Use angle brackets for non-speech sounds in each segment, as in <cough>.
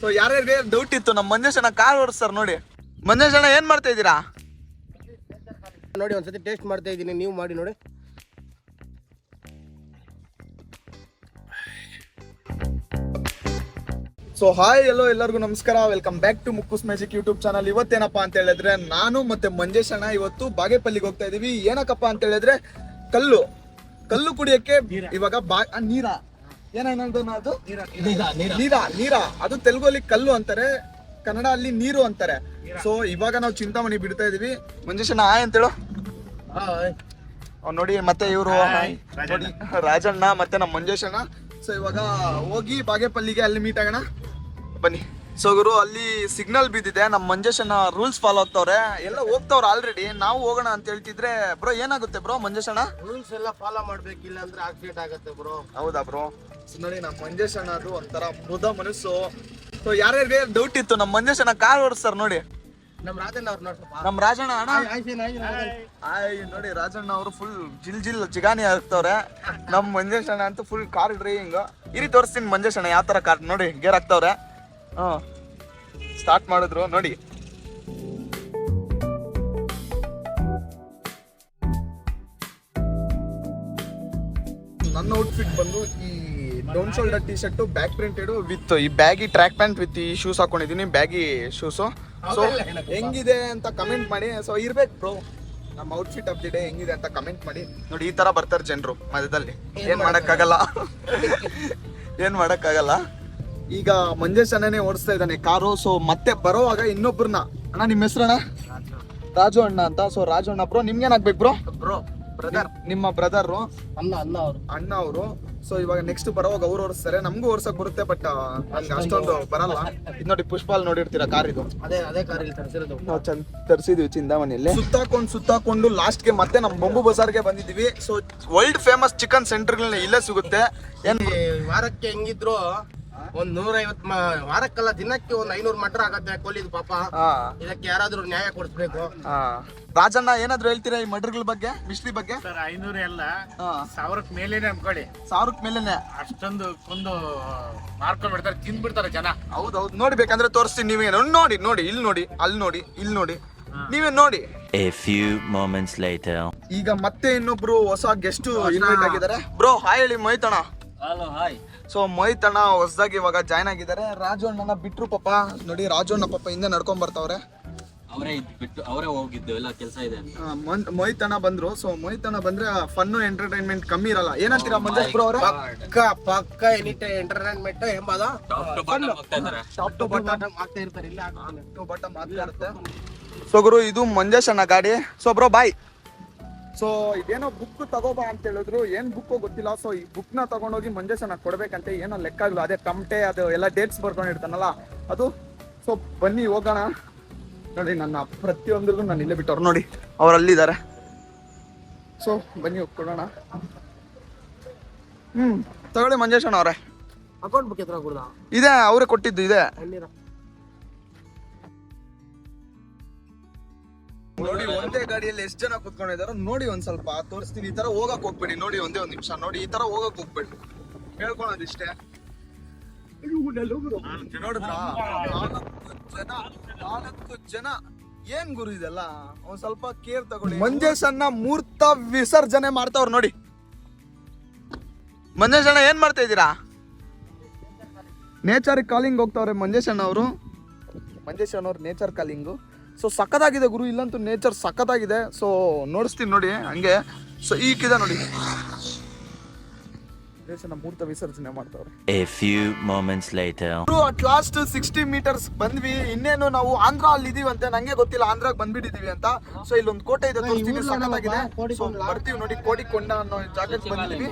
So ಯಾರ್ಯಾರಿಗೆ doubt ಇತ್ತು? ನಮ್ಮ ಮಂಜೇಶ್ ಅಣ್ಣ ಕಾರ್ ಸರ್ ನೋಡಿ. ಮಂಜೇಶ್ ಅಣ್ಣ ಏನ್ ಮಾಡ್ತಾ ಇದ್ದೀರಾ? ನೋಡಿ ಒಂದ್ಸತಿ ಟೇಸ್ಟ್ ಮಾಡ್ತಾ ಇದ್ದೀನಿ. ನೀವು ಮಾಡಿ ನೋಡಿ. ಸೊ ಹಾಯ್ ಎಲ್ಲೋ ಎಲ್ಲರಿಗೂ ನಮಸ್ಕಾರ. Welcome back to Mukkus magic YouTube channel ಇವತ್ತೇನಪ್ಪ ಅಂತ ಹೇಳಿದ್ರೆ ನಾನು ಮತ್ತೆ ಮಂಜೇಶ್ ಅಣ್ಣ ಇವತ್ತು ಬಾಗೇಪಲ್ಲಿಗೆ ಹೋಗ್ತಾ ಇದೀವಿ. ಏನಕ್ಕಪ್ಪ ಅಂತ ಹೇಳಿದ್ರೆ ಕಲ್ಲು. ಕಲ್ಲು ಕುಡಿಯಕ್ಕೆ ಇವಾಗ ಬಾ ನೀರ. ಏನನ್ನೋದು ಅದು? ನೀರ ನೀರ. ಅದು ತೆಲುಗಲ್ಲಿ ಕಲ್ಲು ಅಂತಾರೆ ಕನ್ನಡ ಅಲ್ಲಿ ನೀರು ಅಂತಾರೆ. ಸೊ ಇವಾಗ ನಾವು ಚಿಂತಾಮಣಿ ಬಿಡ್ತಾ ಇದೀವಿ. ಮಂಜೇಶ್ ಅಣ್ಣ ಹಾಯ್. ಅಂತೇಳು ನೋಡಿ ಮತ್ತೆ ಇವರು ನೋಡಿ ರಾಜಣ್ಣ ಮತ್ತೆ ನಮ್ಮ ಮಂಜೇಶಣ್ಣ ಅಣ್ಣ ಸೊ ಇವಾಗ ಹೋಗಿ ಬಾಗೇಪಲ್ಲಿಗೆ ಅಲ್ಲಿ ಮೀಟ್ ಆಗೋಣ. ಬನ್ನಿ. ಸೊ ಗುರು ಅಲ್ಲಿ ಸಿಗ್ನಲ್ ಬಿದ್ದಿದೆ. ನಮ್ಮ ಮಂಜೇಶ್ ಅಣ್ಣ ರೂಲ್ಸ್ ಫಾಲೋ ಆಗ್ತವ್ರೆ. ಎಲ್ಲ ಹೋಗ್ತವ್ರೆ ಆಲ್ರೆಡಿ ನಾವು ಹೋಗೋಣ ಅಂತ ಹೇಳ್ತಿದ್ರೆ ಬ್ರೋ ಏನಾಗುತ್ತೆ ಬ್ರೋ ಮಂಜೇಶ್ ಅಣ್ಣ ರೂಲ್ಸ್ ಎಲ್ಲ ಫಾಲೋ ಮಾಡ್ಬೇಕಿಲ್ಲ ಅಂದ್ರೆ ಆಕ್ಸಿಡೆಂಟ್ ಆಗುತ್ತೆ ಬ್ರೋ ಹೌದಾ ಬ್ರೋ ನೋಡಿ ನಮ್ಮ ಮಂಜೇಶ್ ಅಣ್ಣ ಅದು ಒಂಥರ ಮೃದ ಮನಸ್ಸು. ಸೊ ಯಾರ್ಯಾರಿಗೆ ಡೌಟ್ ಇತ್ತು ನಮ್ಮ ಮಂಜೇಶ್ ಅಣ್ಣ ಕಾರ್ ಓಡಿಸ್ತಾರೆ ನೋಡಿ. ನಮ್ಮ ರಾಜಣ್ಣ ಅವ್ರು ನೋಡ್ಸಪ್ಪ ನಮ್ಮ ರಾಜಣ್ಣ ಅಣ್ಣ? ಆಯ್ ನೋಡಿ ರಾಜಣ್ಣ ಅವರು ಫುಲ್ ಜಿಲ್ ಜಿಲ್ ಜಿಗಾನಿ ಆಗ್ತವ್ರೆ ನಮ್ಮ ಮಂಜೇಶ್ ಅಣ್ಣ ಅಂತೂ ಫುಲ್ ಕಾರ್ ಡ್ರೈವಿಂಗ್ ಇರಿ ತೋರಿಸ್ತೀನಿ ಮಂಜೇಶ್ ಅಣ್ಣ ಯಾವ ತರ ಕಾರ್ ನೋಡಿ ಗೇರ್ ಹಾಕ್ತವ್ರೆ. ಹಾ ಸ್ಟಾರ್ಟ್ ಮಾಡಿದ್ರು ನೋಡಿ. ನನ್ನ ಔಟ್ಫಿಟ್ ಬಂದು ಈ down shoulder T shirt back printed with ಈ ಬ್ಯಾಗಿ ಟ್ರ್ಯಾಕ್ ಪ್ಯಾಂಟ್ ವಿತ್ ಈ ಶೂಸ್ ಹಾಕೊಂಡಿದ್ದೀನಿ ಬ್ಯಾಗಿ ಶೂಸು ಸೊ ಹೆಂಗಿದೆ ಅಂತ ಕಮೆಂಟ್ ಮಾಡಿ. ಸೊ ಇರ್ಬೇಕು ಬ್ರೋ ನಮ್ಮ ಔಟ್ಫಿಟ್ ಆಫ್ ದಿ ಡೇ ಹೆಂಗಿದೆ ಅಂತ ಕಮೆಂಟ್ ಮಾಡಿ. ನೋಡಿ ಈ ತರ ಬರ್ತಾರೆ ಜನರು ಮಧ್ಯದಲ್ಲಿ. ಏನ್ ಮಾಡಕ್ಕಾಗಲ್ಲ. ಏನ್ ಮಾಡಕ್ಕಾಗಲ್ಲ. <laughs> ಈಗ ಮಂಜೇಶ್ ಅಣ್ಣನೇ ಓಡಿಸ್ತಾ ಇದ್ದಾನೆ. ಕಾರು ಸೊ ಮತ್ತೆ ಬರೋವಾಗ ಇನ್ನೊಬ್ರನ್ನ. ಅಣ್ಣ ನಿಮ್ಮ ಹೆಸರಣ್ಣ ರಾಜು ಅಣ್ಣ ಅಂತ. ಸೊ ರಾಜು ಅಣ್ಣ ಬ್ರೋ ನಿಮ್ಗೇನಾಗ್ಬೇಕು ಬ್ರೋ ಬ್ರೋ ಬ್ರದರ್ ನಿಮ್ಮ ಬ್ರದರ್ ಅಣ್ಣ ಅಣ್ಣ ಅವರು. ಅಣ್ಣ ಅವರು. ಸೊ ಇವಾಗ ನೆಕ್ಸ್ಟ್ ಬರೋವಾಗ ಅವ್ರು ಓಡಿಸ್ತಾರೆ. ನಮಗೂ ಓಡ್ಸಕ್ ಬರುತ್ತೆ ಬಟ್ ನಂಗೆ ಅಷ್ಟೊಂದು ಬರಲ್ಲ. <laughs> ಇದು ನೋಡಿ ಪುಷ್ಪಾಲ್ ನೋಡಿರ್ತೀರಾ ಕಾರ್ ಇದು? ಅದೇ ಅದೇ ಕಾರ್ ಇಲ್ಲಿ ತರಿಸಿರೋದು. ನಾವು ಚಂದ ತರಿಸಿದ್ವಿ ಚಿಂತಾಮಣಿಯಲ್ಲಿ. ಸುತ್ತಾಕೊಂಡು ಸುತ್ತಾಕೊಂಡು ಲಾಸ್ಟ್ಗೆ ಮತ್ತೆ ನಮ್ಮ ಬೊಂಬು ಬಜಾರ್ಗೆ ಬಂದಿದೀವಿ ಸೊ ವರ್ಲ್ಡ್ ಫೇಮಸ್ ಚಿಕನ್ ಸೆಂಟರ್ಗಳನ್ನ ಇಲ್ಲೇ ಸಿಗುತ್ತೆ. ಏನ್ ವಾರಕ್ಕೆ ಹೆಂಗಿದ್ರು ಒಂದ್ ನೂರ ಐವತ್ ವಾರಕ್ಕಲ್ಲ ದಿನಕ್ಕೆ ಒಂದ್ ಐನೂರು ಮಟ್ರ ಆಗತ್ತೆ ಕೊಲ್ಲಿದ್ ಪಾಪ. ಇದಕ್ಕೆ ಯಾರಾದ್ರೂ ನ್ಯಾಯ ಕೊಡಿಸ್ಬೇಕು. ರಾಜಣ್ಣ ಏನಾದ್ರು ಹೇಳ್ತೀರಾ ಈ ಮಡ್ರಗಳ ಬಗ್ಗೆ ಮಿಸ್ಟ್ರಿ ಬಗ್ಗೆ? ಸರ್ ಐನೂರು ಎಲ್ಲ ಸಾವಿರಕ್ ಸಾವಿರಕ್ಕೆ ಮೇಲೇನೆ ಅನ್ಕೊಳ್ಳಿ ಸಾವಿರಕ್ ಮೇಲೆನೆ? ಅಷ್ಟೊಂದು ಕೊಂದು ಮಾರ್ಕೊಂಡ್ ಬಿಡ್ತಾರೆ ತಿಂದ್ ಬಿಡ್ತಾರೆ ಜನ. ಹೌದೌದು. ನೋಡ್ಬೇಕಂದ್ರೆ ತೋರಿಸ್ತೀನಿ ನೀವೇ ನೋಡಿ ನೋಡಿ ಇಲ್ಲಿ ನೋಡಿ ಅಲ್ಲಿ ನೋಡಿ ಇಲ್ಲಿ ನೋಡಿ. ನೀವೇ ನೋಡಿ? A few moments later. ಈಗ ಮತ್ತೆ ಇನ್ನೊಬ್ರು ಹೊಸ ಗೆಸ್ಟ್ ಇನ್ವೈಟ್ ಆಗಿದ್ದಾರೆ. ಬ್ರೋ ಹಾಯ್ ಹೇಳಿ ಮೊಯ್ತಣ್ಣ ಹಲೋ ಹಾಯ್ ಸೊ ಮೊಯ್ತಣ್ಣ ಹೊಸದಾಗಿ ಇವಾಗ ಜಾಯ್ನ್ ಆಗಿದ್ದಾರೆ. ರಾಜು ಅಣ್ಣನ ಬಿಟ್ರು ಪಾಪ. ನೋಡಿ ರಾಜು ಅಣ್ಣ ಪಾಪ ಹಿಂದೆ ನಡ್ಕೊಂಡ್ ಬರ್ತಾವ್ರೆ. ಅವರೇ ಬಿಟ್ಟು ಅವರೇ ಹೋಗಿದ್ದು ಎಲ್ಲ ಕೆಲಸ ಇದೆ. ಮೊನ್- ಮೊಯ್ತಣ್ಣ ಬಂದ್ರು. ಸೊ ಮೊಯ್ತಣ್ಣ ಬಂದ್ರೆ ಫನ್ ಎಂಟರ್ಟೈನ್ಮೆಂಟ್ ಕಮ್ಮಿ ಇರಲ್ಲ. ಏನಂತೀರಾ ಮಂಜೇಶ್ ಬ್ರೋ ಅವರೇ? ಪಕ್ಕ ಪಕ್ಕ ಎನಿ ಎಂಟರ್ಟೈನ್ಮೆಂಟ್ ಎಂಬುದ ಟಾಪ್ ಟು ಬಾಟಮ್ ಹೋಗ್ತಾ ಇದ್ದಾರೆ. ಟಾಪ್ ಟು ಬಾಟಮ್ ಆಗ್ತಾ ಇರ್ತಾರೆ ಇಲ್ಲ ಆಗ್ತಾನೆ ಟು ಬಾಟಮ್ ಆಗ್ತಾ ಇರುತ್ತೆ. ಸೊ ಗುರು ಇದು ಮಂಜೇಶ್ ಅಣ್ಣ ಗಾಡಿ. ಸೊ ಬ್ರೋ ಬಾಯ್ ಸೊ ಇದೇನೋ ಬುಕ್ ತಗೋಬಾ ಅಂತ ಹೇಳಿದ್ರು. ಏನ್ ಬುಕ್ ಗೊತ್ತಿಲ್ಲ. ಸೊ ಈ ಬುಕ್ನ ತಗೊಂಡೋಗಿ ಮಂಜೇಶನ ಕೊಡ್ಬೇಕಂತೆ. ಏನೋ ಲೆಕ್ಕ ಆಗಲ್ಲ ಅದೇ ಕಮಟೆ ಅದು ಎಲ್ಲ ಡೇಟ್ಸ್ ಬರ್ಕೊಂಡಿರ್ತಾನಲ್ಲ. ಅದು ಸೊ ಬನ್ನಿ ಹೋಗೋಣ. ನೋಡಿ ನನ್ನ ಪ್ರತಿಯೊಂದ್ರಿಗೂ ನಾನು ಇಲ್ಲೇ ಬಿಟ್ಟವ್ರು. ನೋಡಿ ಅವ್ರು ಅಲ್ಲಿದ್ದಾರೆ ಸೊ ಬನ್ನಿ ಹೋಗ್ಕೊಡೋಣ ಹ್ಮ್ ತಗೊಳ್ಳಿ ಮಂಜೇಶ್ ಅವರೇ ಅವ್ರೆ ಅಕೌಂಟ್ ಬುಕ್ ಇದೆ ಅವರೇ ಕೊಟ್ಟಿದ್ದು ಇದೆ. ನೋಡಿ ಒಂದೇ ಗಾಡಿಯಲ್ಲಿ ಎಷ್ಟು ಜನ ಕುತ್ಕೊಂಡಿದಾರೋ ನೋಡಿ ಒಂದ್ ಸ್ವಲ್ಪ ತೋರಿಸ್ತೀನಿ ಈ ತರ ಹೋಗಕ್ ಹೋಗ್ಬೇಡಿ ನೋಡಿ ಒಂದೇ ಒಂದ್ ನಿಮಿಷ ನೋಡಿ ಈ ತರ ಹೋಗಕ್ ಹೋಗ್ಬೇಡಿ. ಹೇಳ್ಕೊಳೋದಿಷ್ಟೇ ನೋಡಿದ್ರಾ ನಾಲ್ಕು ಜನ ಏನ್ ಗುರು ಇದೆಲ್ಲ? ಒಂದ್ ಸ್ವಲ್ಪ ಕೇರ್ ತಗೊಳ್ಳಿ. ಮಂಜೇಶ್ ಅಣ್ಣ ಮೂರ್ತ ವಿಸರ್ಜನೆ ಮಾಡ್ತಾವ್ರ ನೋಡಿ. ಮಂಜೇಶಣ್ಣ ಅಣ್ಣ ಏನ್ ಮಾಡ್ತಾ ಇದ್ದೀರಾ? ನೇಚರ್ ಕಾಲಿಂಗ್ ಹೋಗ್ತಾವ್ರೆ ಮಂಜೇಶಣ್ಣ ಅಣ್ಣ ಅವರು. ಮಂಜೇಶ್ ಅವ್ರ ನೇಚರ್ ಕಾಲಿಂಗು. ಸೊ ಸಖತ್ತಾಗಿದೆ ಗುರು ಇಲ್ಲಂತೂ ನೇಚರ್ ಸಖತ್ತಾಗಿದೆ. ಸೊ ನೋಡಿಸ್ತೀನಿ ನೋಡಿ ಹಂಗೆ. ಸೊ ಈಗಿದೆ ನೋಡಿ. ಮೂರ್ತ ವಿಸರ್ಜನೆ ಮಾಡ್ತಾವ್ರೆ. ಅಟ್ ಲಾಸ್ಟ್ ಸಿಕ್ಸ್ಟಿ ಮೀಟರ್ಸ್ ಬಂದ್ವಿ. ಇನ್ನೇನು ನಾವು ಆಂಧ್ರ ಅಲ್ಲಿ ಇದೀವಂತೆ ನಂಗೆ ಗೊತ್ತಿಲ್ಲ. ಆಂಧ್ರಾಗ್ ಬಂದ್ಬಿಟ್ಟಿದೀವಿ ಅಂತ. ಸೊ ಇಲ್ಲೊಂದು ಕೋಟೆ ಇದೆ ತೋರಿಸ್ತೀನಿ. ಸಖತ್ತಾಗಿದೆ. ಸೊ ಬರ್ತೀವಿ ನೋಡಿ ಕೋಡಿಕೊಂಡ ಅನ್ನೋ ಜಾಗಕ್ಕೆ ಬಂದಿದೀವಿ.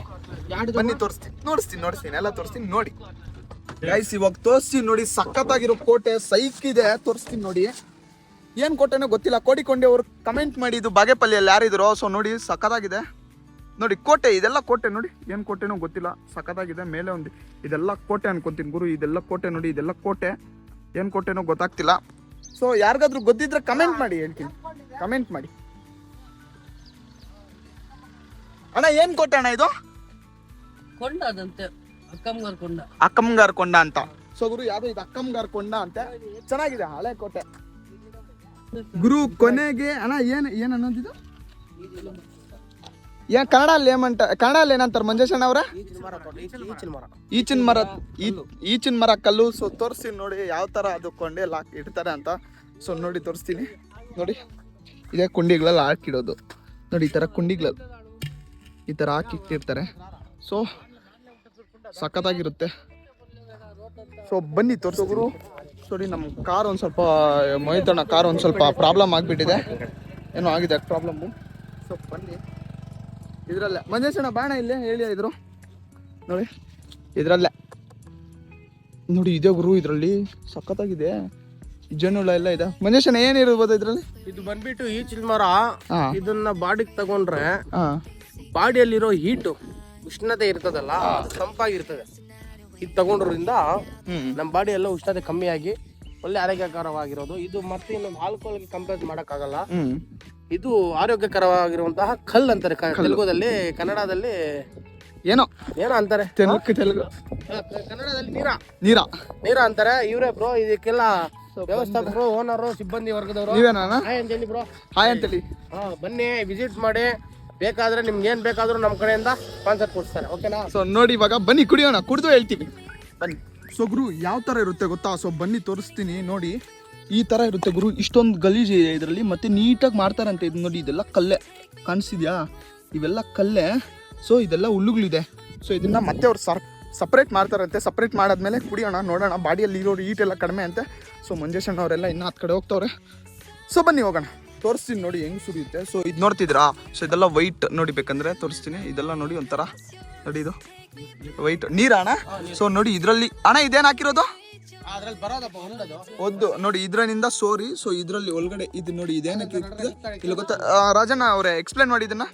ಬನ್ನಿ ತೋರಿಸ್ತೀನಿ. ನೋಡಿಸ್ತೀನಿ ನೋಡಿಸ್ತೀನಿ. ಎಲ್ಲ ತೋರಿಸ್ತೀನಿ ನೋಡಿ. ಗೈಸ್ ಇವಾಗ ತೋರಿಸ್ತೀನಿ ನೋಡಿ ಸಖತ್ತಾಗಿರೋ ಕೋಟೆ ಸೈಕ್ ಇದೆ. ತೋರಿಸ್ತೀನಿ ನೋಡಿ. ಏನ್ ಕೋಟೆನೋ ಗೊತ್ತಿಲ್ಲ. ಕೋಡಿಕೊಂಡೆ ಅವರು ಕಮೆಂಟ್ ಮಾಡಿ ಇದು ಬಾಗೇಪಲ್ಲಿಯಲ್ಲಿ ಯಾರಿದ್ರು. ಸೊ ನೋಡಿ ಸಖತ್ತಾಗಿದೆ. ನೋಡಿ ಕೋಟೆ ಇದೆಲ್ಲ ಕೋಟೆ ನೋಡಿ. ಏನ್ ಕೋಟೆನೋ ಗೊತ್ತಿಲ್ಲ. ಸಖತ್ತಾಗಿದೆ. ಮೇಲೆ ಒಂದು ಇದೆಲ್ಲ ಕೋಟೆ ಅನ್ಕೊಂತೀನಿ ಗುರು. ಇದೆಲ್ಲ ಕೋಟೆ ನೋಡಿ ಇದೆಲ್ಲ ಕೋಟೆ. ಏನ್ ಕೋಟೆನೋ ಗೊತ್ತಾಗ್ತಿಲ್ಲ. ಸೊ ಯಾರಿಗಾದ್ರೂ ಗೊತ್ತಿದ್ರೆ ಕಮೆಂಟ್ ಮಾಡಿ ಹೇಳ್ತೀನಿ. ಕಮೆಂಟ್ ಮಾಡಿ. ಅಣ್ಣ ಏನ್ ಕೋಟೆ ಅಣ್ಣ ಇದು? ಕೊಂಡ ಅದಂತೆ. ಅಕ್ಕಮ್ಗಾರ್ ಕೊಂಡ. ಅಕ್ಕಮ್ಗಾರ್ ಕೊಂಡ ಅಂತ. ಸೊ ಗುರು ಯಾವ್ದು ಇದು ಅಕ್ಕಮ್ಗಾರ್ ಕೊಂಡ ಅಂತೆ. ಚೆನ್ನಾಗಿದೆ ಹಳೆ ಕೋಟೆ. ಗುರು ಕೊನೆಗೆ, ಅಣ್ಣ, ಏನು ಏನು ಅನ್ನೋದಿದು? ಏನ್ ಕನ್ನಡ ಅಲ್ಲಿ ಏಮಂಟ ಕನ್ನಡ ಅಲ್ಲಿ ಏನಂತಾರ ಮಂಜೇಶ್ ಅಣ್ಣ ಅವ್ರ? ಈಚಿನ ಮರ ಈಚಿನ ಮರ ಕಲ್ಲು. ಸೊ ತೋರಿಸ್ತೀನಿ ನೋಡಿ ಯಾವ ತರ ಅದು ಕೊಂಡೆ ಲಾಕ್ ಇಡ್ತಾರೆ ಅಂತ. ಸೊ ನೋಡಿ, ತೋರಿಸ್ತೀನಿ. ನೋಡಿ, ಇದೇ ಕುಂಡಿಗಳಲ್ಲಿ ಹಾಕಿಡೋದು ನೋಡಿ, ಈ ತರ ಕುಂಡಿಗಳಲ್ಲಿ ಈ ತರ ಹಾಕಿ ಇಟ್ಟಿರ್ತಾರೆ. ಸೊ ಸಖತ್ತಾಗಿರುತ್ತೆ. ಸೊ ಬನ್ನಿ ತೋರಿಸೋಗುರು ಸರಿ ನಮ್ಮ ಕಾರ್ ಒಂದು ಸ್ವಲ್ಪ ಮೊಯ್ತಣ್ಣ ಕಾರ್ ಒಂದು ಸ್ವಲ್ಪ ಪ್ರಾಬ್ಲಮ್ ಆಗಿಬಿಟ್ಟಿದೆ. ಏನೋ ಆಗಿದೆ ಪ್ರಾಬ್ಲಮ್ಮು ಸೊ ಬನ್ನಿ. ಇದರಲ್ಲೇ. ಮಂಜೇಶಣ್ಣ ಬಾಣ ಇಲ್ಲೇ ಹೇಳಿ ಇದ್ರು. ನೋಡಿ ಇದರಲ್ಲೇ. ನೋಡಿ ಇದೇ ಗುರು ಇದರಲ್ಲಿ. ಸಖತ್ತಾಗಿದೆ. ಜನುಳ ಎಲ್ಲ ಇದೆ. ಮಂಜೇಶಣ್ಣ ಏನಿರ್ಬೋದು ಇದರಲ್ಲಿ? ಇದು ಬಂದ್ಬಿಟ್ಟು ಈ ಚಿಲ್ಮರ ಇದನ್ನ ಬಾಡಿಗೆ ತಗೊಂಡ್ರೆ ಬಾಡಿಯಲ್ಲಿರೋ ಹೀಟು ಉಷ್ಣತೆ ಇರ್ತದಲ್ಲ ತಂಪಾಗಿರ್ತದೆ. ಇದು ತಗೊಂಡ್ರಿಂದ ನಮ್ಮ ಬಾಡಿ ಎಲ್ಲ ಉಷ್ಣತೆ ಕಮ್ಮಿ ಆಗಿ ಒಳ್ಳೆ ಆರೋಗ್ಯಕರವಾಗಿರೋದು. ಇದು ಮತ್ತೆ ಇನ್ನೊಂದು ಆಲ್ಕೋಹಾಲ್ಗೆ ಕಂಪೇರ್ ಮಾಡೋಕ್ಕಾಗಲ್ಲ. ಇದು ಆರೋಗ್ಯಕರವಾಗಿರುವಂತಹ ಕಲ್ ಅಂತಾರೆ. ಕ- ತೆಲುಗುದಲ್ಲಿ ಕನ್ನಡದಲ್ಲಿ ಏನೋ? ಏನೋ ಅಂತಾರೆ. ತೆಲುಗು ತೆಲುಗು. ಕ- ಕನ್ನಡದಲ್ಲಿ ನೀರ? ನೀರ? ನೀರ ಅಂತಾರೆ. ಇವರೇ ಬ್ರೋ ಇದಕ್ಕೆಲ್ಲ ವ್ಯವಸ್ಥಾಪಕರು ಓನರು ಸಿಬ್ಬಂದಿ ವರ್ಗದವರು. ನೀವೇನಾ ಹಾಯ್ ಅಂತೇಳಿ ಬ್ರೋ ಹಾಯ್ ಅಂತೇಳಿ. ಹಾ ಬನ್ನಿ ವಿಸಿಟ್ ಮಾಡಿ. ಬೇಕಾದ್ರೆ ನಿಮ್ಗೆ ಏನ್ ಬೇಕಾದ್ರೂ ನಮ್ಮ ಕಡೆಯಿಂದ ಸ್ಪಾನ್ಸರ್ ಕೊಡ್ತಾರೆ ಓಕೆನಾ ಸೊ ನೋಡಿ ಇವಾಗ ಬನ್ನಿ ಕುಡಿಯೋಣ ಕುಡಿದು ಹೇಳ್ತೀವಿ ಬನ್ನಿ. ಸೊ ಗುರು ಯಾವ ಥರ ಇರುತ್ತೆ ಗೊತ್ತಾ? ಸೊ ಬನ್ನಿ ತೋರಿಸ್ತೀನಿ ನೋಡಿ. ಈ ಥರ ಇರುತ್ತೆ ಗುರು ಇಷ್ಟೊಂದು ಗಲೀಜು ಇದೆ ಇದರಲ್ಲಿ ಮತ್ತೆ ನೀಟಾಗಿ ಮಾಡ್ತಾರಂತೆ ಇದು ನೋಡಿ ಇದೆಲ್ಲ ಕಲ್ಲೆ. ಕಾಣಿಸಿದ್ಯಾ? ಇವೆಲ್ಲ ಕಲ್ಲೆ. ಸೊ ಇದೆಲ್ಲ ಹುಲ್ಲುಗಳಿದೆ. ಸೊ ಇದನ್ನ ಮತ್ತೆ ಅವ್ರು ಸರ್ ಸಪ್ರೇಟ್ ಮಾಡ್ತಾರಂತೆ. ಸಪ್ರೇಟ್ ಮಾಡಾದ್ಮೇಲೆ ಕುಡಿಯೋಣ ನೋಡೋಣ. ಬಾಡಿಯಲ್ಲಿ ಇರೋರು ಈಟೆಲ್ಲ ಎಲ್ಲ ಕಡಿಮೆ ಅಂತೆ. ಸೊ ಮಂಜೇಶಣ್ಣ ಅವರೆಲ್ಲ ಇನ್ನೂ ಹತ್ತು ಕಡೆ ಹೋಗ್ತವ್ರೆ. ಸೊ ಬನ್ನಿ ಹೋಗೋಣ. ತೋರಿಸ್ತೀನಿ ನೋಡಿ ಹೆಂಗ್ ಸುರಿಯುತ್ತೆ. ಸೊ ಇದು ನೋಡ್ತಿದ್ರಾ ಸೊ ಇದೆಲ್ಲ ವೈಟ್ ನೋಡಿ ಬೇಕಂದ್ರೆ ತೋರಿಸ್ತೀನಿ. ಇದೆಲ್ಲ ನೋಡಿ ಒಂಥರ ನೋಡಿ ಇದು. ವೈಟ್ ನೀರ ಅಣ್ಣ? ಸೊ ನೋಡಿ ಇದರಲ್ಲಿ ಅಣ್ಣ ಇದೇನ್ ಹಾಕಿರೋದು? ಅದ್ರಲ್ಲಿ ಬರೋದಪ್ಪ ಹೊಂದದು ಒಂದು ನೋಡಿ ಇದ್ರನಿಂದ ಸೋರಿ. ಸೊ ಇದರಲ್ಲಿ ಒಳಗಡೆ ಇದು ನೋಡಿ ಇದೇನಕ್ಕೆ? ಇಲ್ಲಿ ಗೊತ್ತಾ? ರಾಜಣ್ಣ ಅವರೇ ಎಕ್ಸ್ಪ್ಲೇನ್ ಮಾಡಿ ಇದನ್ನ.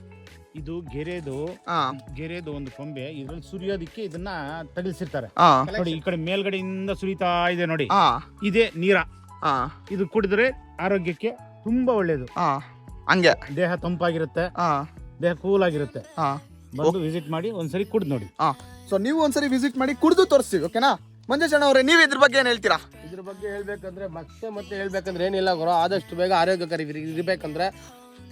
ಇದು ಗೆರೆದು ಹಾ. ಗೆರೆದು ಒಂದು ಕೊಂಬೆ. ಇದ್ರಲ್ಲಿ ಸುರಿಯೋದಿಕ್ಕೆ ಇದನ್ನ ತಗಲಿಸಿರ್ತಾರೆ. ಹಾ. ನೋಡಿ ಈ ಕಡೆ ಮೇಲ್ಗಡೆಯಿಂದ ಸುರಿತಾ ಇದೆ ನೋಡಿ. ಹಾ. ಇದೇ ನೀರ. ಹಾ. ಇದು ಕುಡಿದ್ರೆ ಆರೋಗ್ಯಕ್ಕೆ ತುಂಬಾ ಒಳ್ಳೇದು. ಹಾ ಹಂಗೆ. ದೇಹ ತಂಪಾಗಿರುತ್ತೆ. ಹಾ ದೇಹ ಕೂಲ್ ಆಗಿರುತ್ತೆ ಹಾ ಬಂದು ವಿಸಿಟ್ ಮಾಡಿ ಒಂದ್ಸರಿ ಕುಡ್ದು ನೋಡಿ. ಹಾ ಸೊ ನೀವು ಒಂದ್ಸರಿ ವಿಸಿಟ್ ಮಾಡಿ ಕುಡಿದು ತೋರಿಸ್ತೀವಿ ಓಕೆನಾ ಮಂಜೇಶಣ್ಣ ಅವರೇ ನೀವು ಇದ್ರ ಬಗ್ಗೆ ಏನು ಹೇಳ್ತೀರಾ? ಇದ್ರ ಬಗ್ಗೆ ಹೇಳ್ಬೇಕಂದ್ರೆ ಮತ್ತೆ ಮತ್ತೆ ಹೇಳ್ಬೇಕಂದ್ರೆ ಏನಿಲ್ಲ ಗುರು ಆದಷ್ಟು ಬೇಗ ಆರೋಗ್ಯಕರ ಇರಬೇಕಂದ್ರೆ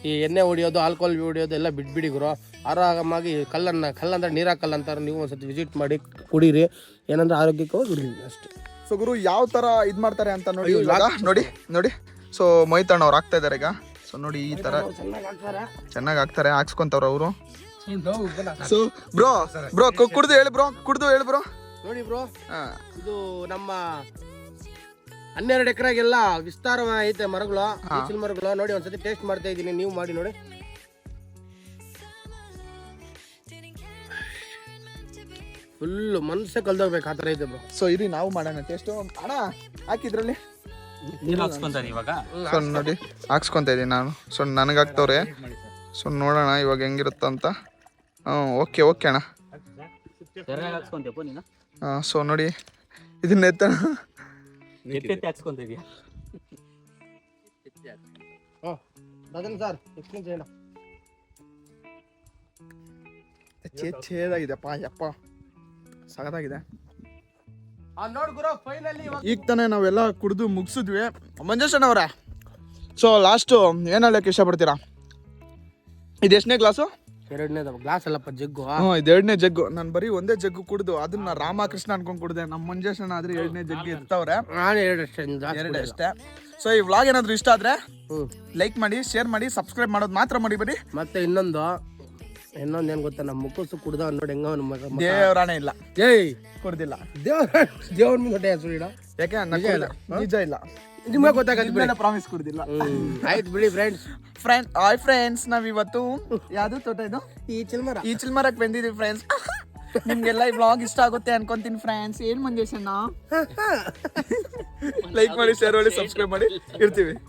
ಈ ಎಣ್ಣೆ ಹೊಡಿಯೋದು ಆಲ್ಕೋಹಾಲ್ ಹೊಡಿಯೋದು ಎಲ್ಲ ಬಿಟ್ಬಿಡಿ ಗುರು. ಆರಾಮಾಗಿ ಕಲ್ಲನ್ನ ಕಲ್ಲಂದ್ರೆ ನೀರಾ ಕಲ್ಲ ಅಂತಾರೆ ನೀವು ಒಂದ್ಸತಿ ವಿಸಿಟ್ ಮಾಡಿ ಕುಡೀರಿ. ಏನಂದ್ರೆ ಆರೋಗ್ಯಕ್ಕೆ ಹೋಗಿ ಅಷ್ಟೇ. ಸೊ ಗುರು ಯಾವ ತರ ಇದ್ ಮಾಡ್ತಾರೆ ಅಂತ ನೋಡಿ ಇವಾಗ? ನೋಡಿ ನೋಡಿ. ಸೊ ಮೊಯ್ತಣ್ಣ ಅವ್ರು ಆಗ್ತಾ ಇದಾರೆ ಈಗ. ಸೊ ನೋಡಿ ಈ ತರ ಚೆನ್ನಾಗಿ ಆಗ್ತಾರೆ. ಹಾಕ್ಸ್ಕೊಂತವ್ರ ಅವರು. ಸೊ ಬ್ರೋ ಬ್ರೋ ಕುಡ್ದು ಹೇಳಿ ಬ್ರೋ ಕುಡ್ದು ಹೇಳಿ ಬ್ರೋ ನೋಡಿ ಬ್ರೋ ಹಾ. ಇದು ನಮ್ಮ ಹನ್ನೆರಡು ಎಕರೆಗೆಲ್ಲ ವಿಸ್ತಾರ ಐತೆ ಮರಗಳು ಹಸಿಲ್ ಮರಗಳು. ನೋಡಿ ಒಂದ್ಸತಿ ಟೇಸ್ಟ್ ಮಾಡ್ತಾ ಇದ್ದೀನಿ ನೀವು ಮಾಡಿ ನೋಡಿ. ಫುಲ್ ಮನ್ಸೇ ಕಲ್ದೋಗ್ಬೇಕು ಆ ಥರ ಇದೆ ಬ್ರೋ ಸೊ ಇರಿ ನಾವು ಮಾಡೋಣ. ಟೇಸ್ಟು ಅಣ್ಣ ಹಾಕಿದ್ರಲ್ಲಿ ನೀರ್ ಹಾಕ್ಸ್ಕೊಂತಾನೆ ಇವಾಗ ಸೊ ನೋಡಿ ಹಾಕ್ಸ್ಕೊಂತ ಇದ್ದೀನಿ ನಾನು ಸೊ ನನಗೆ ಹಾಕ್ತವ್ರೆ ಸೊ ನೋಡೋಣ ಇವಾಗ ಹೆಂಗಿರುತ್ತೆ ಅಂತ ಹ್ಞೂ ಓಕೆ ಓಕೆ ಅಣ್ಣ ಸರಿಯಾಗಿ ಹಾಕ್ಸ್ಕೊಂತೀಯಪ್ಪ ನೀನು ಹಾಂ ಸೊ ನೋಡಿ ಇದನ್ನ ಎತ್ತಣ ಎತ್ತೆತ್ತಿ ಹಾಕ್ಸ್ಕೊಂತ ಇದೀಯ ಅದನ್ನ ಸರ್ ಛೇ ಛೇದಾಗಿದೆಪ್ಪ ಯಪ್ಪ ಸಗದಾಗಿದೆ ಈಗ ತಾನೇ ನಾವೆಲ್ಲ ಕುಡಿದು ಮುಗಿಸಿದ್ವಿ. ಮಂಜೇಶನ್ ಅವರೇ ಸೊ ಲಾಸ್ಟು ಏನು ಹೇಳಕ್ಕೆ ಇಷ್ಟಪಡ್ತೀರಾ? ಇದು ಎಷ್ಟನೇ ಗ್ಲಾಸು ಎರಡನೇ ಗ್ಲಾಸ್ ಅಲ್ಲಪ್ಪ ಜಗ್ಗು ಹ್ಞೂ ಇದು ಎರಡನೇ ಜಗ್ಗು. ನಾನು ಬರೀ ಒಂದೇ ಜಗ್ಗು ಕುಡಿದು ಅದನ್ನ ರಾಮಕೃಷ್ಣ ಅನ್ಕೊಂಡು ಕುಡಿದೆ. ನಮ್ಮ ಮಂಜೇಶನ್ ಆದ್ರೆ ಎರಡನೇ ಜಗ್ಗು ಇರ್ತಾವ್ರೆ. ನಾನು ಎರಡು ಅಷ್ಟೇ ಇನ್ನು ಜಾಸ್ತಿ ಎರಡು ಅಷ್ಟೇ. ಸೊ ಈ ವ್ಲಾಗ್ ಏನಾದರೂ ಇಷ್ಟ ಆದ್ರೆ ಲೈಕ್ ಮಾಡಿ ಶೇರ್ ಮಾಡಿ ಸಬ್ಸ್ಕ್ರೈಬ್ ಮಾಡೋದು ಮಾತ್ರ ಮಡಿಬೇಡಿ ಮತ್ತೆ ಇನ್ನೊಂದು ಇನ್ನೊಂದು ಏನ್ ಗೊತ್ತಾ ನಮ್ಮ ಮುಖಸು ಕುಡ್ದ ನೋಡಿ ಹೆಂಗ ನಮ್ಮ ಮಗ. ದೇವರಾಣೆ ಇಲ್ಲ. ಏಯ್ ಕುಡ್ದಿಲ್ಲ. ದೇವ್ರ ದೇವ್ರ ಮುಂದೆ ಹೊಟ್ಟೆ ಹೆಸರು ಇಡ. ಯಾಕೆ ನಿಜ ಇಲ್ಲ. ನಿಜ ಇಲ್ಲ. ನಿಮ್ಗೆ ಗೊತ್ತಾಗತ್ತೆ ಬಿಡಿ. ಪ್ರಾಮಿಸ್ ಕುಡ್ದಿಲ್ಲ. ಹ್ಮ್. ಆಯ್ತು ಬಿಡಿ ಫ್ರೆಂಡ್ಸ್ ಫ್ರೆಂಡ್ ಆಯ್ ಫ್ರೆಂಡ್ಸ್ ನಾವ್ ಇವತ್ತು ಯಾವ್ದು ತೋಟ ಇದು? ಈ ಚಿಲ್ಮರ. ಈ ಚಿಲ್ಮರಕ್ ಬಂದಿದೀವಿ ಫ್ರೆಂಡ್ಸ್ <laughs> ನಿಮ್ಗೆಲ್ಲ ಈ ಬ್ಲಾಗ್ ಇಷ್ಟ ಆಗುತ್ತೆ ಅನ್ಕೊಂತೀನಿ ಫ್ರೆಂಡ್ಸ್ ಏನ್ ಮಂಜೇಶಣ್ಣ? ಲೈಕ್ ಮಾಡಿ ಶೇರ್ ಮಾಡಿ ಸಬ್ಸ್ಕ್ರೈಬ್ ಮಾಡಿ. ಇರ್ತೀವಿ.